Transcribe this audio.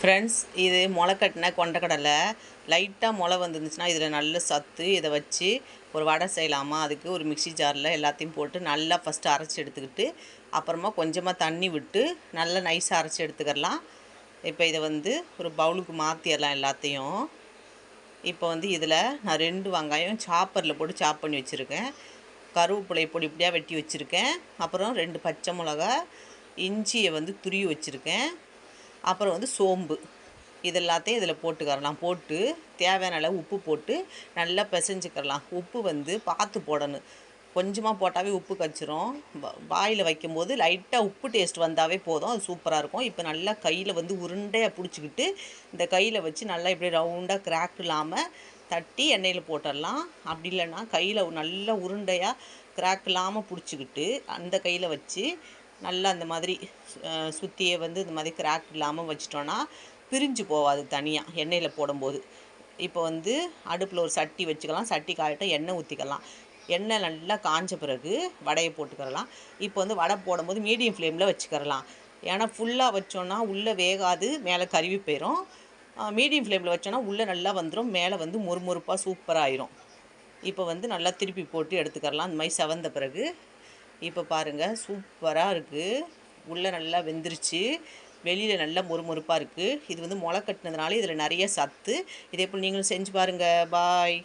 Friends இது முளை கட்டின கொண்டக்கடலை லைட்டாக முளை வந்துருந்துச்சுன்னா இதில் நல்ல சத்து இதை வச்சு ஒரு வடை செய்யலாமா? அதுக்கு ஒரு மிக்ஸி ஜாரில் எல்லாத்தையும் போட்டு நல்லா ஃபஸ்ட்டு அரைச்சி எடுத்துக்கிட்டு அப்புறமா கொஞ்சமாக தண்ணி விட்டு நல்லா நைஸாக அரைச்சி எடுத்துக்கிறலாம். இப்போ இதை வந்து ஒரு பவுலுக்கு மாற்றிடலாம் எல்லாத்தையும். இப்போ வந்து இதில் நான் ரெண்டு வெங்காயம் சாப்பரில் போட்டு சாப் பண்ணி வச்சுருக்கேன். கருவேப்பிலை பொடி இப்படியாக வெட்டி வச்சுருக்கேன். அப்புறம் ரெண்டு பச்சை மிளகா இஞ்சியை வந்து துருவி வச்சுருக்கேன். அப்புறம் வந்து சோம்பு. இது எல்லாத்தையும் இதில் போட்டுக்கரலாம் போட்டு தேவையான அளவு உப்பு போட்டு நல்லா பிசைஞ்சுக்கிறலாம். உப்பு வந்து பார்த்து போடணும். கொஞ்சமாக போட்டாவே உப்பு கச்சிரும். வாயில் வைக்கும்போது லைட்டாக உப்பு டேஸ்ட் வந்தாவே போதும். அது சூப்பராக இருக்கும். இப்போ நல்லா கையில் வந்து உருண்டையாக பிடிச்சிக்கிட்டு இந்த கையில் வச்சு நல்லா இப்படி ரவுண்டாக கிராக் இல்லாமல் தட்டி எண்ணெயில் போட்டுடலாம் அப்படி இல்லைன்னா கையில் நல்லா உருண்டையாக கிராக் இல்லாமல் பிடிச்சிக்கிட்டு அந்த கையில் வச்சு நல்லா அந்த மாதிரி சுற்றியே வந்து இந்த மாதிரி கிராக் இல்லாமல் வச்சிட்டோன்னா பிரிஞ்சு போகாது தனியாக எண்ணெயில் போடும்போது. இப்போ வந்து அடுப்பில் ஒரு சட்டி வச்சுக்கலாம். சட்டி காயட்டும் எண்ணெய் ஊற்றிக்கலாம் எண்ணெய் நல்லா காஞ்ச பிறகு வடையை போட்டுக்கிறலாம். இப்போ வந்து வடை போடும்போது மீடியம் ஃப்ளேமில் வச்சுக்கிறலாம். ஏன்னா ஃபுல்லாக வச்சோன்னா உள்ளே வேகாது மேலே கருவி போயிடும் மீடியம் ஃப்ளேமில் வச்சோன்னா உள்ளே நல்லா வந்துடும் மேலே வந்து மொறுமொறுப்பாக சூப்பராக ஆயிரும். இப்போ வந்து நல்லா திருப்பி போட்டு எடுத்துக்கிறலாம். அந்த மாதிரி செவந்த பிறகு இப்போ பாருங்கள் சூப்பராக இருக்குது உள்ளே நல்லா வெந்துருச்சு. வெளியில் நல்லா மொறுமொறுப்பாக இருக்குது இது வந்து முளை கட்டினதுனால இதில் நிறைய சத்து. இதே போல் நீங்களும் செஞ்சு பாருங்கள் பாய்.